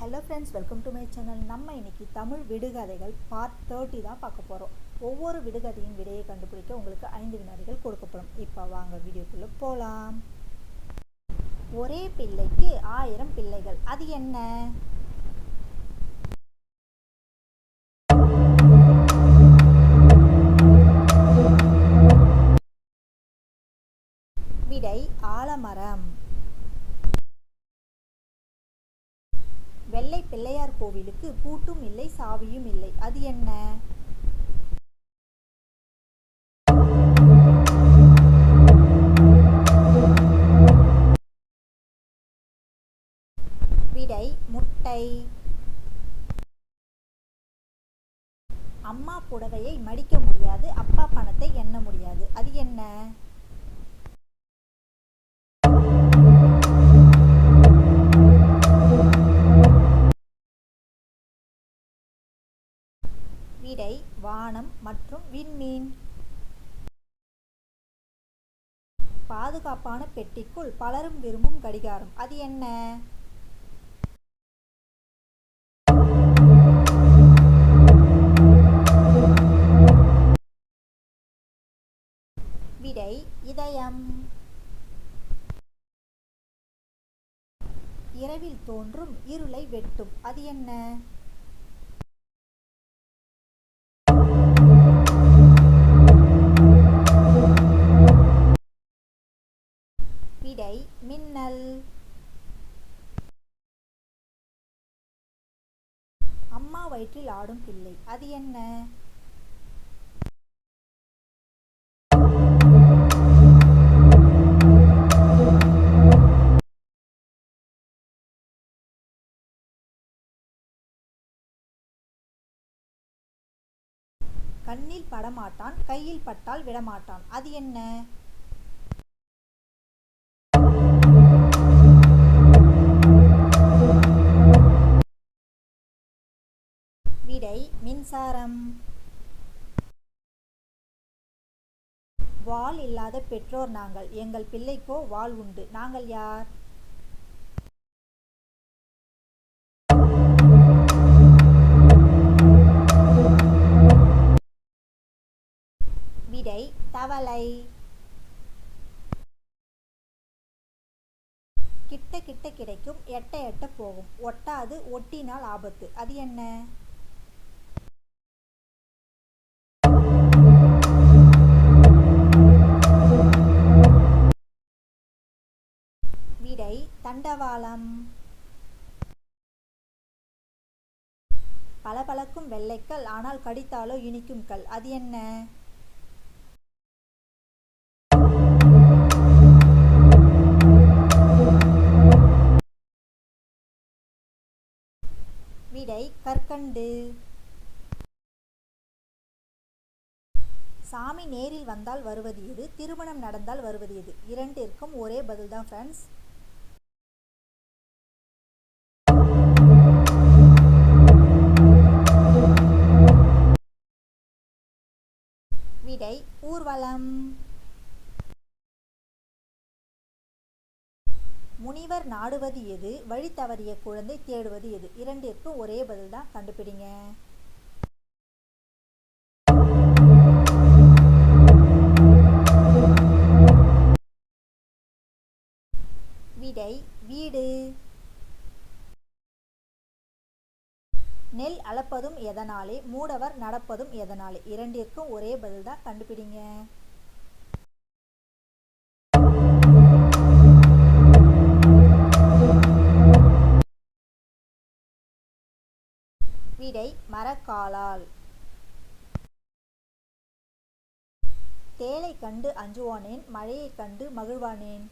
Hello friends welcome to my channel நம்ம இன்னைக்கு Tamil விடுகதைகள் part thirty தான் பார்க்க போகிறோம் ஒவ்வொரு விடுகதையின் விடையை கண்டுபிடிக்க உங்களுக்கு ஐந்து வினாடிகள் கொடுக்கப்படும். இப்போ வாங்க வீடியோக்குள்ளே போகலாம் ஒரே பிள்ளைக்கு ஆயிரம் பிள்ளைகள். அது என்ன? வெள்ளை பிள்ளையார் கோவிலுக்கு பூட்டும் இல்லை சாவியும் இல்லை. அது என்ன? விடை முட்டை. அம்மா புடவையை மடிக்க முடியாது அப்பா பணத்தை எண்ண முடியாது. அது என்ன? வானம் மற்றும் விண்மீன். பாதுகாப்பான பெட்டிக்குள் பலரும் விரும்பும் கடிகாரம். அது என்ன? விடை இதயம். இரவில் தோன்றும் இருளை வெட்டும். அது என்ன? வயிற்றில் ஆடும் பிள்ளை. அது என்ன? கண்ணில் படமாட்டான் கையில் பட்டால் விடமாட்டான். அது என்ன? விடை மின்சாரம். வாள் இல்லாத பெற்றோர் நாங்கள். எங்கள் பிள்ளைக்கோ வாள் உண்டு. நாங்கள் யார்? விடை தவளை. கிட்ட கிட்ட கிடைக்கும். எட்ட எட்ட போகும். ஒட்டாது ஒட்டினால் ஆபத்து. அது என்ன? விடை தண்டவாளம். பளபளக்கும் வெள்ளைக்கல் ஆனால் கடித்தாலோ இனிக்கும் கல். அது என்ன? விடை கற்கண்டு. சாமி நேரில் வந்தால் வருவது எது? திருமணம் நடந்தால் வருவது எது? இரண்டிற்கும் ஒரே பதில்தான் ஃப்ரெண்ட்ஸ் விடை ஊர்வலம். முனிவர் நாடுவது எது? வழி தவறிய குழந்தை தேடுவது எது? இரண்டிற்கும் ஒரே பதில் தான் கண்டுபிடிங்க. விடை வீடு. நெல் அளப்பதும் எதனாலே மூடவர் நடப்பதும் எதனாலே? இரண்டிற்கும் ஒரே பதில் தான் கண்டுபிடிங்க. விடை மரக்காலால். தேலை கண்டு அஞ்சுவானேன் மழையை கண்டு மகிழ்வானேன்.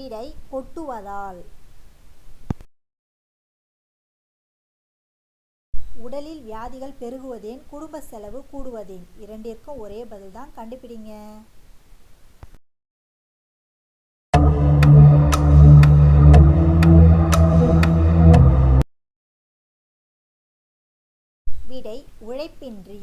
விடை கொட்டுவதால். உடலில் வியாதிகள் பெருகுவதேன் குடும்ப செலவு கூடுவதேன். இரண்டிற்கும் ஒரே பதில் தான் கண்டுபிடிங்க. விடை உழைப்பின்றி.